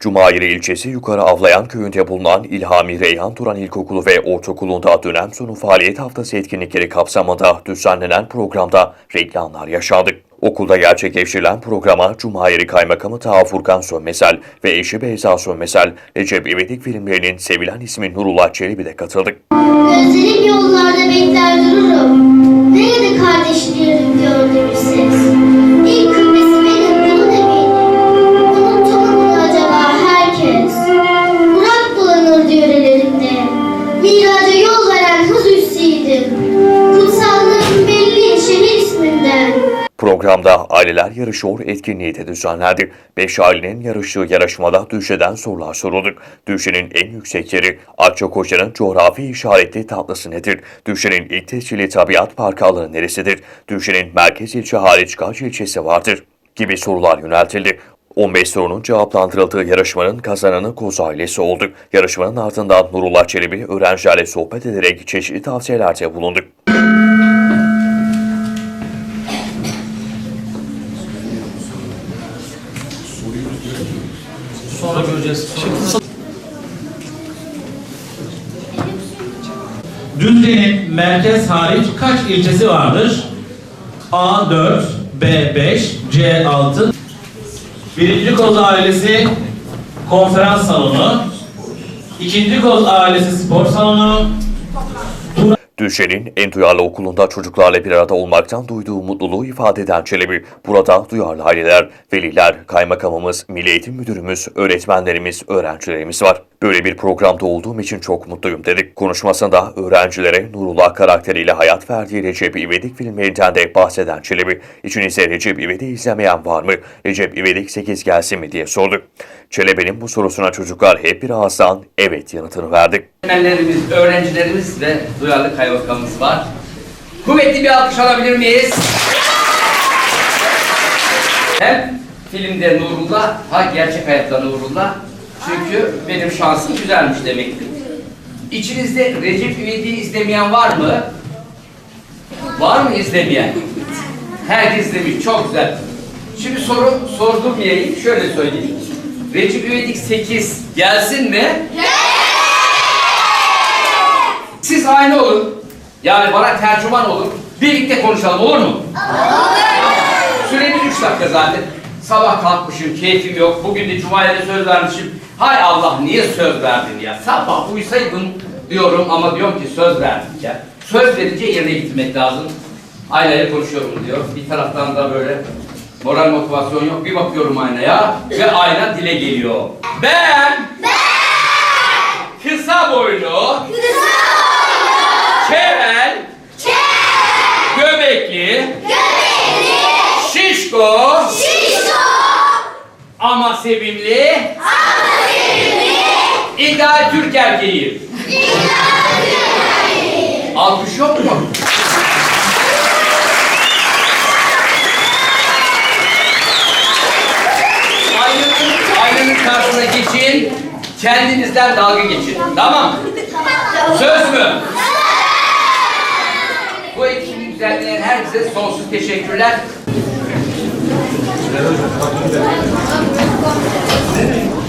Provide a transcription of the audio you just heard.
Cumhuriyet ilçesi Yukarı Avlayan köyünde bulunan İlhami Reyhan Turan İlkokulu ve Ortaokulu'nda dönem sonu faaliyet haftası etkinlikleri kapsamında düzenlenen programda reklamlar yaşandı. Okulda gerçekleştirilen programa Cumhuriyet Kaymakamı Taha Furkan Sönmesel ve eşi Beyza Sönmesel, Recep İvedik filmlerinin sevilen ismi Nurullah Çelebi de katıldı. Gözlerim yollarda bekler dururum. Programda aileler yarışıyor etkinliği de düzenlendi. Beş ailenin yarıştığı yarışmada Düşe'den sorular soruldu. Düşe'nin en yüksek yeri Akçakoça'nın coğrafi işaretli tatlısı nedir? Düşe'nin ilk tescilli tabiat parkı alanı neresidir? Düşe'nin merkez ilçe hariç kaç ilçesi vardır? Gibi sorular yöneltildi. 15 sorunun cevaplandırıldığı yarışmanın kazananı Koz ailesi oldu. Yarışmanın ardından Nurullah Çelebi öğrencilerle sohbet ederek çeşitli tavsiyelerde bulundu. Sonra göreceğiz. Şimdi Düzce'nin merkez hariç kaç ilçesi vardır? A 4, B 5, C 6. Birinci koz ailesi konferans salonu. İkinci koz ailesi spor salonu. Düşe'nin en duyarlı okulunda çocuklarla bir arada olmaktan duyduğu mutluluğu ifade eden Çelebi, burada duyarlı aileler, veliler, kaymakamımız, milli eğitim müdürümüz, öğretmenlerimiz, öğrencilerimiz var. Böyle bir programda olduğum için çok mutluyum dedik. Konuşmasında öğrencilere Nurullah karakteriyle hayat verdiği Recep İvedik filmlerinden de bahseden Çelebi, içinizde Recep İvedik'i izlemeyen var mı? Recep İvedik 8 gelsin mi diye sordu. Çelebi'nin bu sorusuna çocuklar hep bir ağızdan evet yanıtını verdi. Öğretmenlerimiz, öğrencilerimiz ve duyarlı kaymakamımız var. Kuvvetli bir alkış alabilir miyiz? Hem filmde Nurullah, ha gerçek hayatta Nurullah. Çünkü benim şansım güzelmiş demektir. İçinizde Recep İvedik'i izlemeyen var mı? Var mı izlemeyen? Herkes izlemiş, çok güzel. Şimdi soru sordurmayayım, şöyle söyleyeyim. Recep İvedik 8 gelsin mi? Siz aynı olun. Yani bana tercüman olun. Birlikte konuşalım olur mu? Olur. Süremiz üç dakika zaten. Sabah kalkmışım, keyfim yok. Bugün de Cuma'ya söz vermişim. Hay Allah niye söz verdin ya? Sabah uysaydın diyorum ama diyorum ki söz verdim ya. Söz verince yerine getirmek lazım. Aynayla konuşuyorum diyor. Bir taraftan da böyle moral motivasyon yok. Bir bakıyorum aynaya ve ayna dile geliyor. Ben kısa Şişko. Ama sevimli. İdeal Türk erkeği. Alkış yok mu? Aynanın, karşısına geçin. Kendinizden dalga geçin. Tamam. Söz mü? Bu etkinliği düzenleyen herkese sonsuz teşekkürler. Nereye?